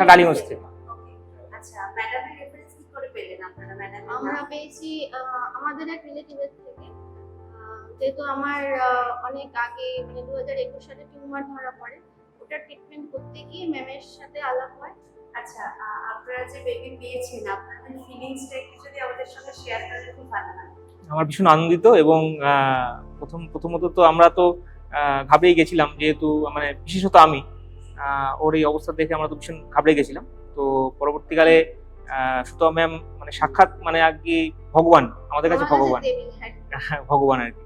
টালিগঞ্জ থেকে। ওকে আচ্ছা আমরা পেয়েছি আহ, আমাদের এক রিলেটিভের থেকে। যেহেতু আমার অনেক আগে মানে দু হাজার একুশ সালে টিউমার ধরা পড়ে ওটা ট্রিটমেন্ট করতে গিয়ে ম্যামের সাথে আলাপ হয়। আচ্ছা আপনারা যে বেবি পেয়েছেন আপনাদের ফিলিংসটা একটু যদি আমাদের সঙ্গে শেয়ার করেন খুব ভালো হয়। আমার ভীষণ আনন্দিত এবং প্রথম প্রথমত তো আমরা তো ঘাবড়েই গেছিলাম যেহেতু মানে বিশেষত আমি ওর এই অবস্থা দেখে আমরা তো ভীষণ ঘাবড়ে গেছিলাম। তো পরবর্তীকালে সুতো ম্যাম মানে সাক্ষাৎ মানে আর কি ভগবান আমাদের কাছে ভগবান। হ্যাঁ। ভগবান আর কি।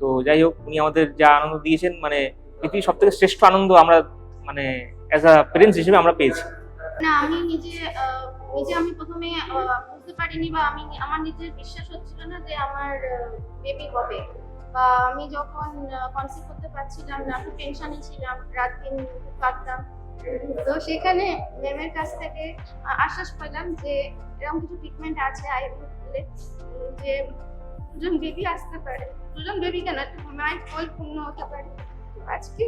তো যাই হোক উনি আমাদের যা আনন্দ দিয়েছেন মানে পৃথিবীর সব থেকে শ্রেষ্ঠ আনন্দ আমরা মানে অ্যাজ আ পেরেন্টস হিসেবে আমরা পেয়েছি। না আমি নিজে নিজে আমি প্রথমে বুঝতে পারিনি বা আমি আমার নিজের বিশ্বাস হচ্ছিল না যে আমার বেবি হবে। বা আমি যখন কনসিভ করতে পারছিলাম না খুব টেনশনে ছিলাম, রাত দিন পারতাম তো সেখানে ম্যামের কাছ থেকে আশ্বাস পেলাম যে এরকম কিছু ট্রিটমেন্ট আছে আইভিএফ যে দুজন বেবি আসতে পারে। দুজন বেবি কেন? মায়ের ফল পূর্ণ হতে পারে। আজকে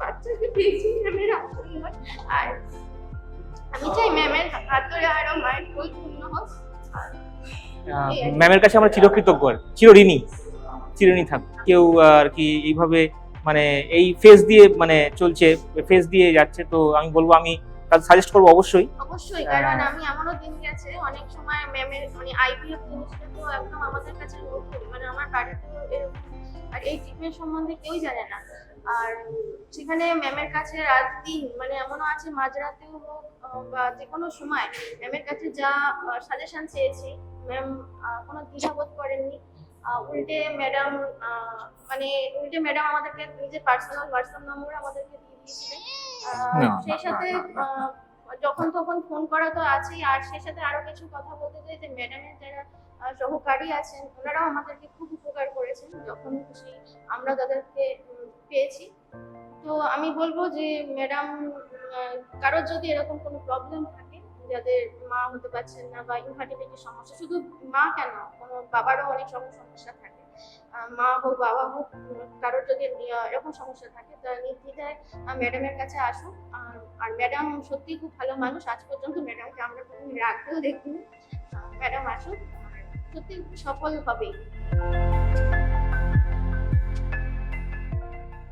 বাচ্চাকে পেয়েছি ম্যামের আর আমি চাই ম্যামের হাত ধরে ম্যামের কাছে আমরা চিরকৃতজ্ঞ আর চিরঋণী চিরঋণী থাক। কেউ আর কি এইভাবে মানে এই ফেস দিয়ে মানে চলছে ফেজ দিয়ে যাচ্ছে তো আমি বলব আমি তাদের সাজেস্ট করব অবশ্যই। অবশ্যই কারণ আমি আমারও দিন গেছে অনেক সময় ম্যামের মানে আইভিএফ জিনিসটা তো একদম আমাদের কাছে নতুন মানে আমার বাড়িতেও এরকম। আর এই ট্রিটমেন্ট সম্বন্ধে কেউই জানে না। আর সেখানে ম্যামের কাছে রাত দিন মানে এমনও আছে মাঝরাতেও হোক বা যে কোনো সময় ম্যামের কাছে যা সাজেশন চেয়েছি ম্যাম কোনো দ্বিধাবোধ করেননি। উল্টে ম্যাডাম মানে উল্টে ম্যাডাম আমাদেরকে নিজের পার্সোনাল হোয়াটসঅ্যাপ নম্বর আমাদেরকে দিয়ে দিয়েছিলেন। সেই সাথে যখন তখন ফোন করা তো আছেই আর সেই সাথে আরও কিছু কথা বলতে চাই যে ম্যাডামের যারা সহকারী আছেন ওনারাও আমাদেরকে খুব উপকার করেছেন যখন খুশি আমরা তাদেরকে পেয়েছি। তো আমি বলব যে ম্যাডাম কারোর যদি এরকম কোনো প্রবলেম থাকে যাদের মা হতে পারছেন না বা ইনফার্টিলিটির সমস্যা, শুধু মা কেন? কোনো বাবারও অনেক রকম সমস্যা থাকে। মা হোক, বাবা হোক, কারোর যদি এরকম সমস্যা থাকে তারা নির্দ্বিধায় ম্যাডামের কাছে আসুন। আর- ম্যাডাম সত্যি খুব ভালো মানুষ, আজ পর্যন্ত ম্যাডামকে আমরা কোনো রাখতেও দেখিনি। ম্যাডাম আসুন সত্যি সফল হবেই।